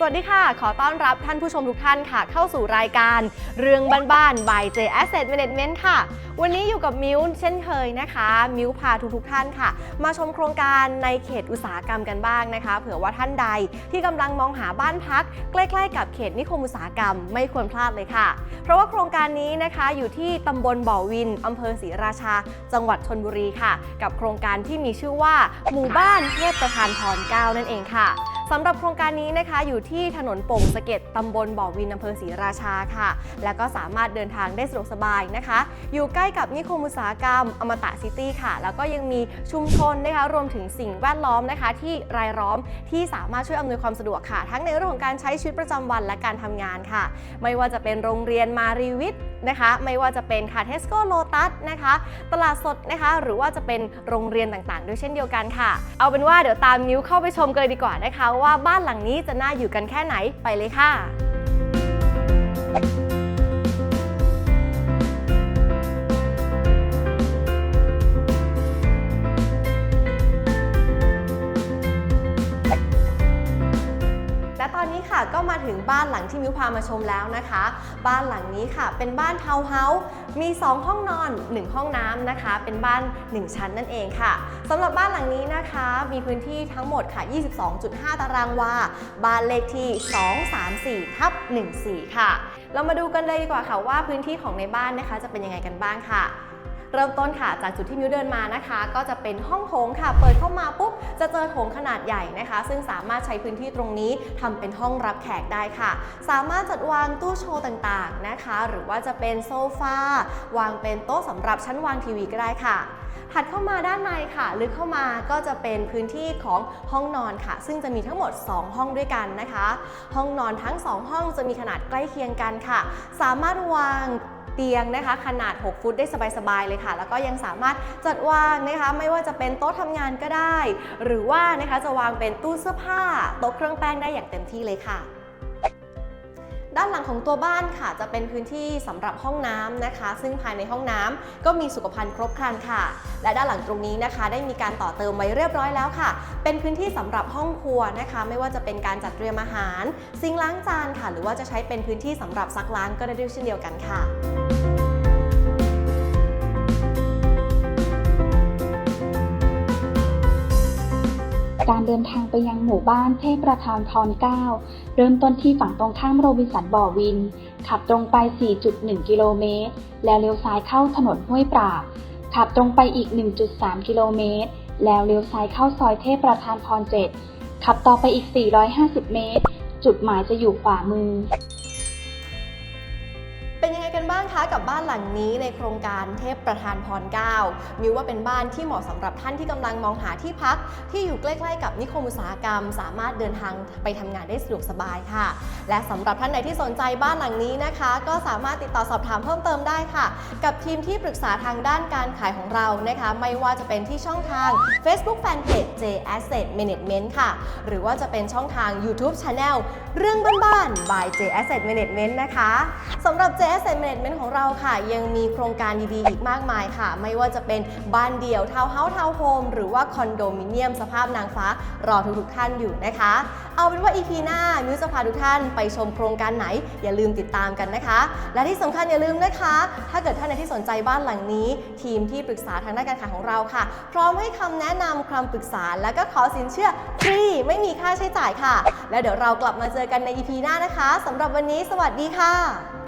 สวัสดีค่ะ ขอต้อนรับท่านผู้ชมทุกท่านค่ะ เข้าสู่รายการเรื่องบ้านๆ by J Asset Management ค่ะ วันนี้อยู่กับมิวเช่นเคยนะคะ มิวพาทุกๆท่านค่ะ มาชมโครงการในเขตอุตสาหกรรมกันบ้างนะคะ เผื่อว่าท่านใดที่กำลังมองหาบ้านพัก ใกล้ๆ กับเขตนิคมอุตสาหกรรมไม่ควรพลาดเลยค่ะ เพราะว่าโครงการนี้นะคะอยู่ที่ตำบลบ่อวินอำเภอศรีราชา จังหวัดชนบุรีค่ะ กับโครงการที่มีชื่อว่าหมู่บ้านเทพประธานพร9นั่นเองค่ะ สำหรับโครงการนี้นะคะอยู่ที่ถนนโป่งสะเก็ดตำบลบ่อวินอำเภอศรีราชาค่ะ แล้วก็สามารถเดินทางได้สะดวกสบายนะคะ อยู่ใกล้กับนิคมอุตสาหกรรมอมตะซิตี้ค่ะ แล้วก็ยังมีชุมชนนะคะรวมถึงสิ่งแวดล้อมนะคะ ที่รายล้อมที่สามารถช่วยอำนวยความสะดวกค่ะ ทั้งในเรื่องของการใช้ชีวิตประจำวันและการทำงานค่ะ ไม่ว่าจะเป็นโรงเรียนมารีวิทย์นะคะ ไม่ว่าจะเป็นค่ะเทสโก้โลตัสนะคะ ตลาดสดนะคะ หรือว่าจะเป็นโรงเรียนต่างๆ ด้วยเช่นเดียวกันค่ะ เอาเป็นว่าเดี๋ยวตามนิ้วเข้าไปชมกันเลยดีกว่านะคะว่าบ้านหลังนี้จะน่าอยู่กันแค่ไหนไปเลยค่ะ ค่ะก็มาถึงบ้านหลังที่มิวพามาชมแล้วนะคะ บ้านหลังนี้ค่ะ เป็นบ้านทาวน์เฮาส์มี 2 ห้องนอน 1 ห้องน้ำนะคะ เป็นบ้าน 1 ชั้นนั่นเองค่ะสำหรับบ้านหลังนี้นะคะ มีพื้นที่ทั้งหมดค่ะ 22.5 ตารางวาบ้านเลขที่ 234ทับ14 ค่ะ เรามาดูกันเลยดีกว่าค่ะว่าพื้นที่ของในบ้านนะคะจะเป็นยังไงกันบ้างค่ะ เริ่มต้นค่ะจากจุดที่มิวเดินมานะคะ ก็จะเป็นห้องโถงค่ะ เปิดเข้ามาปุ๊บจะเจอโถงขนาดใหญ่นะคะ ซึ่งสามารถใช้พื้นที่ตรงนี้ทำเป็นห้องรับแขกได้ค่ะ สามารถจัดวางตู้โชว์ต่างๆนะคะ หรือว่าจะเป็นโซฟาวางเป็นโต๊ะสำหรับชั้นวางทีวีก็ได้ค่ะถัดเข้ามาด้านในค่ะ ลึกเข้ามาก็จะเป็นพื้นที่ของห้องนอนค่ะ ซึ่งจะมีทั้งหมด 2 ห้องด้วยกันนะคะ ห้องนอนทั้ง 2 ห้องจะมีขนาดใกล้เคียงกันค่ะ สามารถวาง เตียงนะคะ ขนาด 6 ฟุตได้สบายๆเลยค่ะ แล้วก็ยังสามารถจัดวางนะคะไม่ว่าจะเป็นโต๊ะทำงานก็ได้ หรือว่านะคะจะวางเป็นตู้เสื้อผ้าโต๊ะเครื่องแป้งได้อย่างเต็มที่เลยค่ะ ด้านหลังของตัวบ้านค่ะจะเป็นพื้นที่สำหรับห้องน้ำนะคะ ซึ่งภายในห้องน้ำก็มีสุขภัณฑ์ครบครันค่ะ และด้านหลังตรงนี้นะคะ ได้มีการต่อเติมไว้เรียบร้อยแล้วค่ะ เป็นพื้นที่สำหรับห้องครัวนะคะ ไม่ว่าจะเป็นการจัดเตรียมอาหาร ซิงล้างจานค่ะ หรือว่าจะใช้เป็นพื้นที่สำหรับซักล้างก็ได้ด้วยเช่นเดียวกันค่ะการเดินทางไปยังหมู่บ้านเทพประธานพร9 เริ่มต้นที่ฝั่งตรงข้ามโรบินสันบ่อวิน ขับตรงไป 4.1 กิโลเมตร แล้วเลี้ยวซ้ายเข้าถนนห้วยปราบ ขับตรงไปอีก 1.3 กิโลเมตร แล้วเลี้ยวซ้ายเข้าซอยเทพประธานพรเจดขับต่อไปอีก 450 เมตร จุดหมายจะอยู่ขวามือ บ้างคะกับบ้านหลังนี้ในโครงการเทพประธานพร9มิวว่าเป็นบ้านที่เหมาะสำหรับท่านที่กำลังมองหาที่พัก ที่อยู่ใกล้ๆกับนิคมอุตสาหกรรม สามารถเดินทางไปทำงานได้สะดวกสบายค่ะ และสำหรับท่านใดที่สนใจบ้านหลังนี้นะคะ ก็สามารถติดต่อสอบถามเพิ่มเติมได้ค่ะ กับทีมที่ปรึกษาทางด้านการขายของเรานะคะ ไม่ว่าจะเป็นที่ช่องทาง Facebook Fanpage J Asset Management ค่ะ หรือว่าจะเป็นช่องทาง YouTube Channel เรื่องบ้านๆ by J Asset Management นะคะสำหรับ J Asset Management ของเราค่ะ ยังมีโครงการดีๆ อีกมากมายค่ะ ไม่ว่าจะเป็นบ้านเดี่ยวทาวน์เฮาส์ทาวน์โฮมหรือว่าคอนโดมิเนียมสภาพนางฟ้ารอทุกๆท่านอยู่นะคะ เอาเป็นว่า EP หน้ามิวจะพาทุกท่านไปชมโครงการไหน อย่าลืมติดตามกันนะคะ และที่สำคัญอย่าลืมนะคะ ถ้าเกิดท่านใดที่สนใจบ้านหลังนี้ ทีมที่ปรึกษาทางด้านการขายของเราค่ะ พร้อมให้คำแนะนำคำปรึกษา และก็ขอสินเชื่อฟรีไม่มีค่าใช้จ่ายค่ะ แล้วเดี๋ยวเรากลับมาเจอกันใน EP หน้านะคะสำหรับวันนี้สวัสดีค่ะ